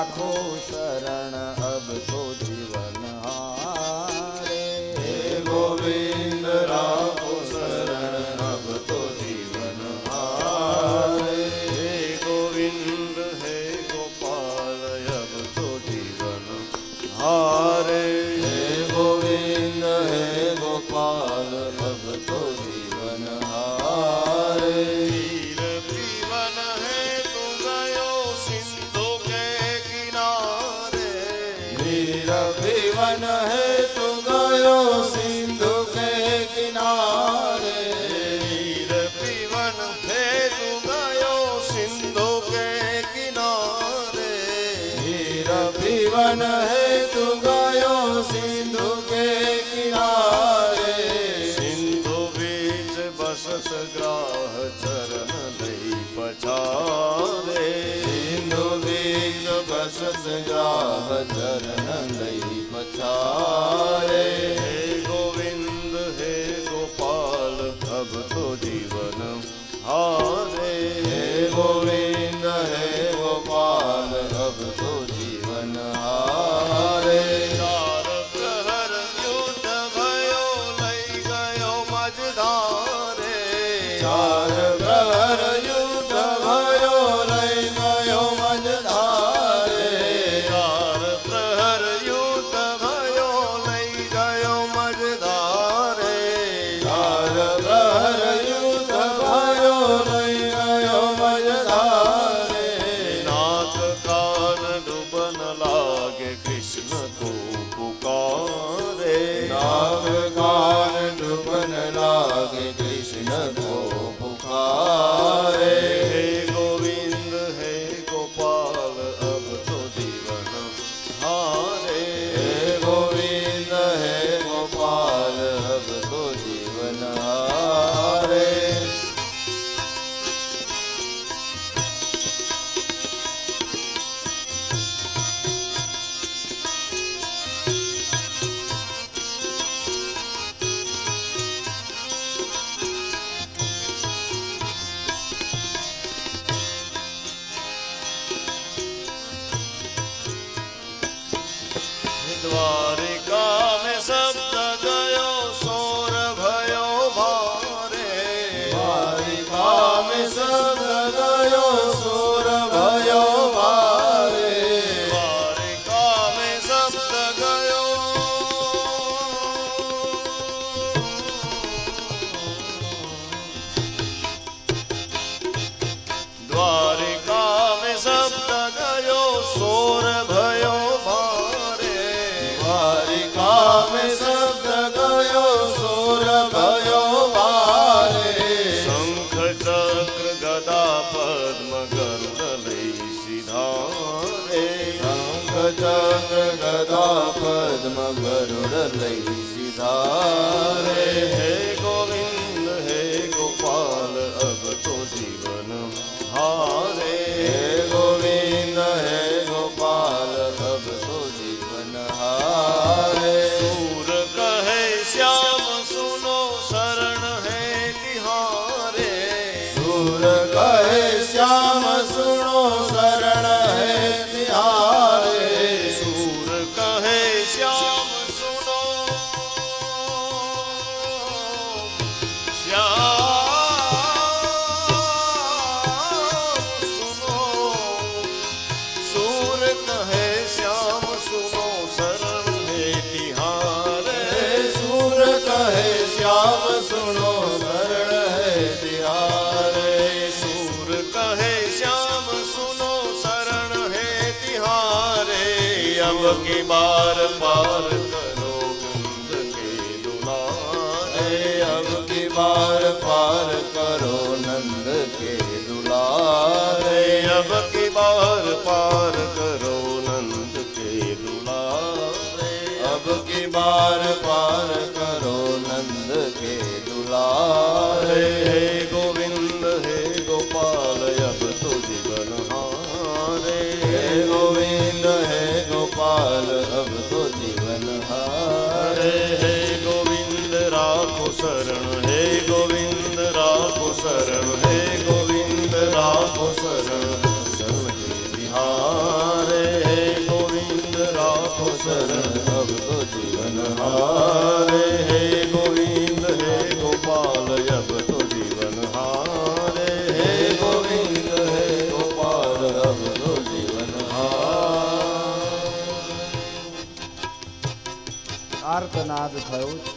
રાખો શરણ અબ તો જીવન હારે. હે ગોવિંદ રાખો શરણ અબ તો જીવન હારે. હે ગોવિંદ હે ગોપાલ અબ તો જીવન હારે. હે ગોવિંદ હે ગોપાલ જીવન હે તુ ગયો સિંધુ કે કિનારે સિંધુ બીચ બસસ ગ્રાહ ચરણ લઈ પછારે સિંધુ બીચ બસસ ગ્રાહ ચરણ લઈ પછારે ગોવિંદ હે ગોપાલ અબ તો જીવન હારે હે ગોવિંદ હે Hare Hare Hare द्वारे ધર્મ ગરુડ લઈ સીધા રે હે. ਕੀ ਮਾਰ ਪਾਰ ਕਰੋ ਗੰਧ ਕੇ ਦੁਲਾਰੇ ਅਬ ਕੀ ਮਾਰ ਪਾਰ ਕਰੋ ਨੰਦ ਕੇ ਦੁਲਾਰੇ ਅਬ ਕੀ ਮਾਰ ਪਾਰ ਕਰੋ ਨੰਦ ਕੇ ਦੁਲਾਰੇ ਅਬ ਕੀ ਮਾਰ ਪਾਰ ਕਰੋ ਨੰਦ ਕੇ ਦੁਲਾਰੇ शरण अब तो जीवन हारे हे गोविंद हे गोपाल अब तो जीवन हारे हे हे गोविंद हे गोपाल अब तो जीवन આર્તનાદ થયો છે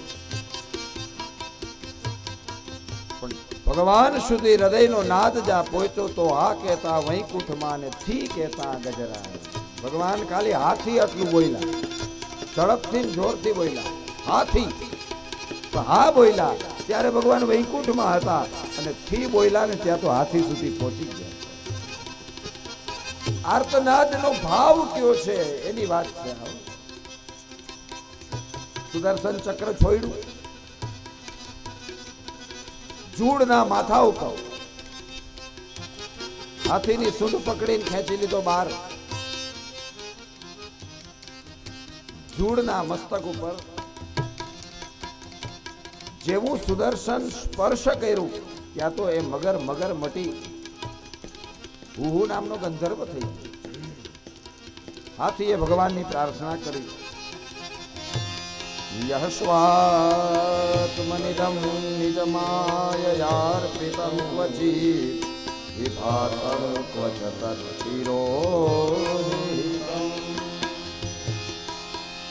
પણ ભગવાન સુધી હૃદયનો નાદ જા પહોંચ્યો તો આ કહેતા વૈકુંઠમાં ને થી કહેતા ગજરાય ભગવાન ખાલી હાથી આટલું બોલ્યા. ઝડપથી જોરથી બોલ્યા. હાથી. હા બોલ્યા. ત્યારે ભગવાન વૈકુંઠમાં હતા અને થી બોલ્યા ને ત્યાં તો હાથી સુધી પહોંચી ગયા. આર્તનાદનો ભાવ કયો છે એની વાત છે સુદર્શન ચક્ર છોડ્યું. જૂડના માથા ઉપર. હાથીની સૂંઢ પકડીને ખેંચી લીધો બાર ધૂળના મસ્તક ઉપર જેવું સુદર્શન સ્પર્શ કર્યું, ત્યાં તો એ મગર મગર મટી હુહુ નામનો ગંધર્વ થઈ આથી એ ભગવાનની પ્રાર્થના કરી. યહ સ્વાત્મનિદમ નિજમાયાર્પિતમ ક્વચિત વિભાતમ ક્વચ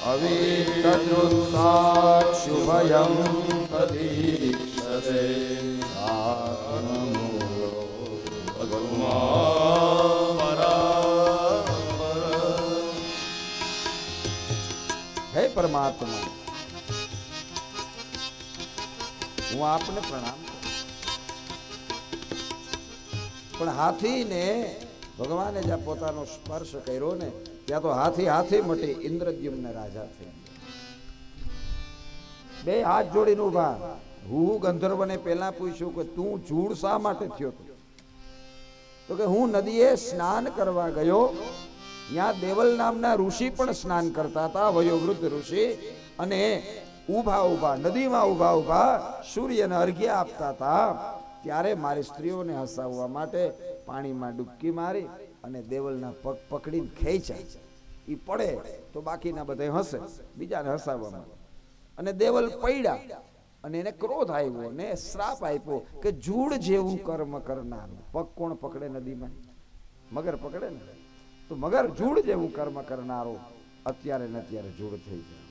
अविष्टदृक्साक्षुभयं तदीक्षते आत्ममूलो હે પરમાત્મા હું આપને પ્રણામ કરું. પણ હાથીને ભગવાને જ્યાં પોતાનો સ્પર્શ કર્યો ને ત્યાં તો હાથી હાથી મટી, ઇન્દ્રદ્યુમ્ન રાજા થયા બે હાથ જોડીને ઊભા હું ગંધર્વને પહેલા પૂછ્યું કે તું જૂડ શા માટે થયો હતો તો કે હું નદીએ સ્નાન કરવા ગયો. ત્યાં દેવલ નામના ઋષિ પણ સ્નાન કરતા હતા, વયોવૃદ્ધ ઋષિ. અને ઊભા ઊભા, નદીમાં ઊભા ઊભા સૂર્યને અર્ઘ્ય આપતા હતા. ત્યારે મારી સ્ત્રીઓને હસાવવા માટે પાણીમાં ડૂબકી મારી. અને દેવલના પગ પકડીને ખેંચાય. એ પડે તો બાકીના બધા હસે, બીજાને હસાવવામાં. અને દેવલ પડ્યા અને એને ક્રોધ આવ્યો ને શ્રાપ આપ્યો કે જૂડ જેવું કર્મ કરનાર. પગ કોણ પકડે નદીમાં? મગર પકડે ને? તો મગર જૂડ જેવું કર્મ કરનારો અત્યારે ને અત્યારે જૂડ થઈ જાય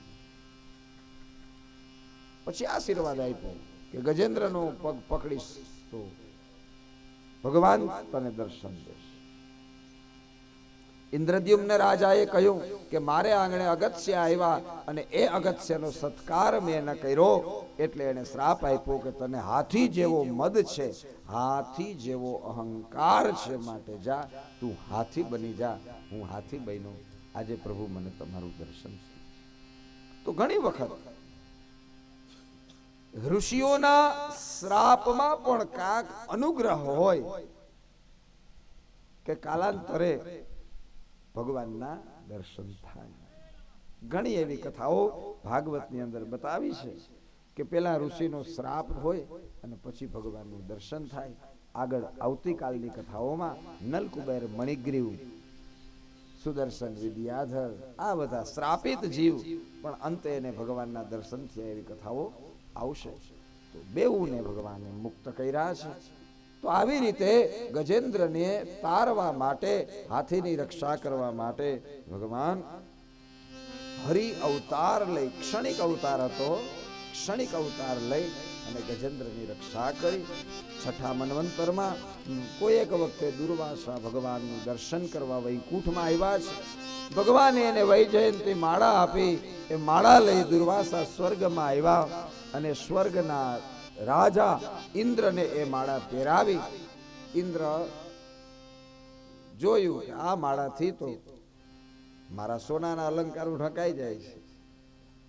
પછી આશીર્વાદ આપ્યો કે ગજેન્દ્રનો પગ પકડીશ તો ભગવાન તને દર્શન દેશે. ઇન્દ્રદ્યુમ્ન રાજાએ કહ્યું કે મારે આંગણે અગત્ય આવ્યા અને એ અગત્યનો સત્કાર મેં ન કર્યો, એટલે એને શ્રાપ આપ્યો કે તને હાથી જેવો મદ છે, હાથી જેવો અહંકાર છે માટે જા, તું હાથી બની જા, હું હાથી બન્યો. આજે પ્રભુ મને તમારું દર્શન તો ઘણી વખત ઋષિઓના શ્રાપમાં પણ કાંક અનુગ્રહ હોય કે કાલાંતરે ભગવાનના દર્શન થાય. ઘણી એવી કથાઓ ભાગવતની અંદર બતાવી છે કે પેલા ઋષિનો શ્રાપ હોય અને પછી ભગવાનનું દર્શન થાય. આગળ આવતીકાલની કથાઓમાં નલકુબેર મણિગ્રીવ, સુદર્શન વિદ્યાધર, આ બધા શ્રાપિત જીવ પણ અંતે એને ભગવાનના દર્શન થયા એવી કથાઓ આવશે. તો બેઉને ભગવાને મુક્ત કર્યા છે. તો આવી રીતે ગજેન્દ્રને તારવા માટે, હાથીની રક્ષા કરવા માટે ભગવાન હરિ અવતાર લઈ, ક્ષણિક અવતાર હતો, ક્ષણિક અવતાર લઈ અને ગજેન્દ્રની રક્ષા કરી. છઠ્ઠા મનવંતરમાં કોઈ એક વખતે દુર્વાસા ભગવાનનું દર્શન કરવા વૈકુંઠમાં આવ્યા છે. ભગવાને એને વૈજયંતી માળા આપી, એ માળા લઈ દુર્વાસા સ્વર્ગમાં આવ્યા અને સ્વર્ગના રાજા ઇન્દ્રને એ માળા પહેરાવી. ઇન્દ્ર જોયું કે આ માળાથી તો મારા સોનાના અલંકારો ઢકાઈ જાય છે.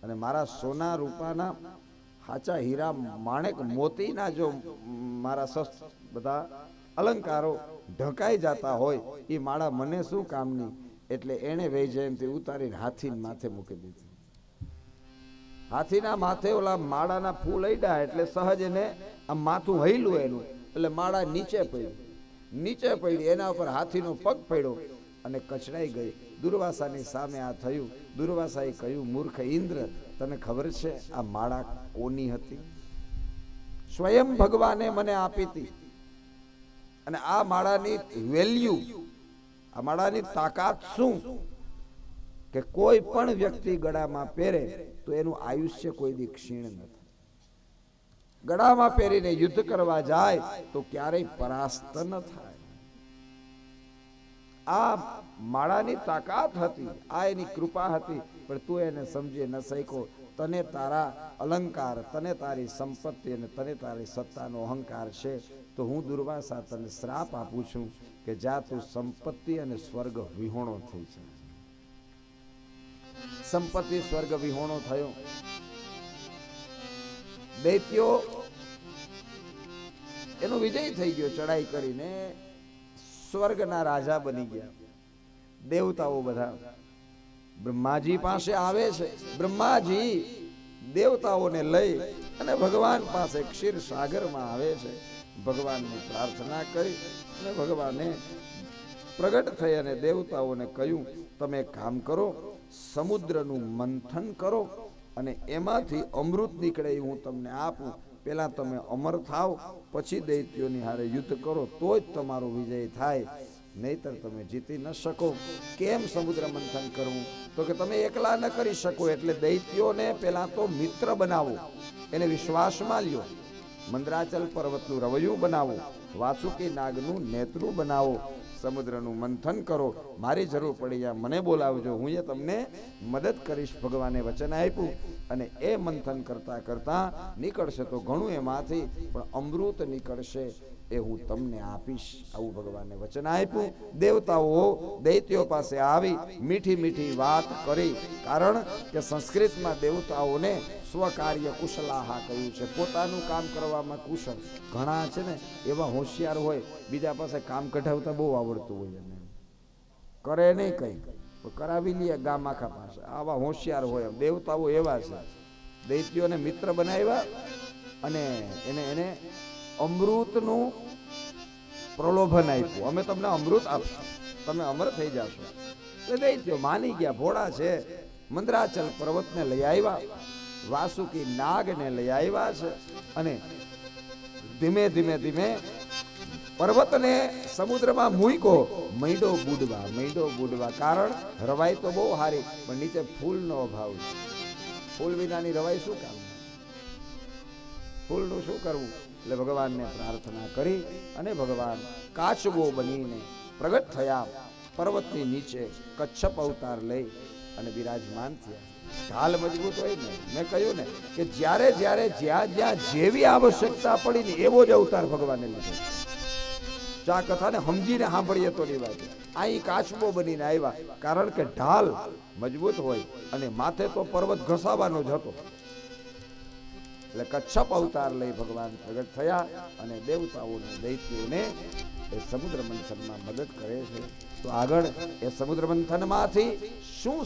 અને મારા સોના રૂપાના હાચા હીરા માણેક મોતીના જો મારા બધા અલંકારો ઢકાઈ જતા હોય એ માળા મને શું કામની? એટલે એણે વૈજયંતી ઉતારીને હાથીને માથે મૂકી દીધી. હાથીના માથે ઓલા માળાના ફૂલ અડ્યા એટલે સહજ એને આમ માથું હૈલું એનું. એટલે માળા નીચે પડ્યું નીચે પડી, એના ઉપર હાથીનો પગ પડ્યો અને કચડાઈ ગઈ. દુર્વાસાની સામે આ થયું. દુર્વાસાએ કહ્યું, મૂર્ખ ઇન્દ્ર, તને ખબર છે આ માળા કોની હતી? સ્વયં ભગવાને મને આપી હતી. અને આ માળાની વેલ્યુ આ માળાની તાકાત શું? કે કોઈ પણ વ્યક્તિ ગળામાં પહેરે તો એનું આયુષ્ય કોઈ દી ક્ષીણ ન થાય ગળામાં પહેરીને યુદ્ધ કરવા જાય તો ક્યારેય પરાસ્ત ન થાય. આ માળાની તાકાત હતી, આ એની કૃપા હતી, પણ તું એને સમજી ન શક્યો. તને તારા અલંકાર, તને તારી સંપત્તિ અને તને તારી સત્તાનો અહંકાર છે, તો હું દુર્વાસા તને શ્રાપ આપું છું કે જા તું સંપત્તિ અને સ્વર્ગ વિહોણો થઈ છે સંપત્તિ સ્વર્ગ વિહોણો થયો. દૈત્યો એનો વિજય થઈ ગયો ચડાઈ કરીને. સ્વર્ગના રાજા બની ગયા. દેવતાઓ બધા. બ્રહ્માજી પાસે આવે છે. બ્રહ્માજી દેવતાઓને લઈ અને ભગવાન પાસે ક્ષીર સાગરમાં આવે છે. ભગવાનની પ્રાર્થના કરી અને ભગવાને પ્રગટ થઈ અને દેવતાઓને કહ્યું, તમે કામ કરો સમુદ્રનું મંથન કરો અને એમાંથી અમૃત નીકળે હું તમને આપું. પેલા તમે અમર થાવ, પછી દૈત્યોની હારે યુદ્ધ કરો તો જ તમારો વિજય થાય. નહીતર તમે જીતી ન શકો. કેમ સમુદ્ર મંથન કરવું? તો કે તમે એકલા ન કરી શકો, એટલે દૈત્યોને પેલા તો મિત્ર બનાવો, એને વિશ્વાસમાં લ્યો. મંદરાચલ પર્વતનું રવૈયું બનાવો, વાસુકી નાગનું નેત્રું બનાવો. સમુદ્રનું મંથન કરો, મારી જરૂર પડી જાય. મને બોલાવજો, હું એ તમને મદદ કરીશ ભગવાને વચન આપ્યું અને એ મંથન કરતા કરતા નીકળશે તો ઘણું એમાંથી, પણ અમૃત નીકળશે. એ હું તમને આપીશ. આવું ભગવાને વચન આપ્યું. દેવતાઓ દૈત્યો પાસે આવી મીઠી મીઠી વાત કરી. કારણ કે સંસ્કૃતમાં દેવતાઓને સ્વકાર્ય કુશલાહા કહ્યું છે. પોતાનું કામ કરવામાં કુશળ ઘણા છે ને, એવા હોશિયાર હોય, બીજા પાસે કામ કઢાવતા બહુ આવડતું હોય એને કરે નહીં કંઈ. કરાવી લઈએ ગામ આખા પાસે. આવા હોશિયાર હોય દેવતાઓ એવા છે. દૈત્યોને મિત્ર બનાવ્યા અને એને એને અમૃતનું પ્રલોભન આપ્યું. અમે તમને અમૃત આપશું. તમે અમર થઈ જશો. એટલે દૈત્યો માની ગયા. ભોળા છે. મંદરાચલ પર્વતને લઈ આવ્યા. વાસુકી નાગને લઈ આવ્યા છે. અને ધીમે ધીમે ધીમે પર્વતને સમુદ્રમાં મૂકો મૈડો બુડવા મૈડો બુડવા. કારણ રવાઈ તો બહુ હારી, પણ નીચે ફૂલનો અભાવ છે. ફૂલ વિનાની રવાઈ શું કામ? ફૂલનું શું કરવું? એટલે ભગવાનને પ્રાર્થના કરી અને ભગવાન કાચબો બનીને પ્રગટ થયા. પર્વતની નીચે કચ્છપ અવતાર લઈ અને બિરાજમાન થયા. ઢાલ મજબૂત હોય ને, મેં કહ્યું ને કે જ્યારે જ્યારે જ્યાં જ્યાં જેવી આવશ્યકતા પડી ને એવો જ અવતાર ભગવાને લીધો. ચા કથાને સમજીને સાંભળીએ તો ની વાત અહીં કાચબો બનીને આવ્યા. કારણ કે ઢાલ મજબૂત હોય અને માથે તો પર્વત ઘસાવાનો જ હતો. એટલે કચ્છપ અવતાર લઈ ભગવાન પ્રગટ થયા અને દેવતાઓને દૈત્યોને એ સમુદ્ર મંથનમાં મદદ કરે છે. તો આગળ એ સમુદ્ર મંથનમાંથી શું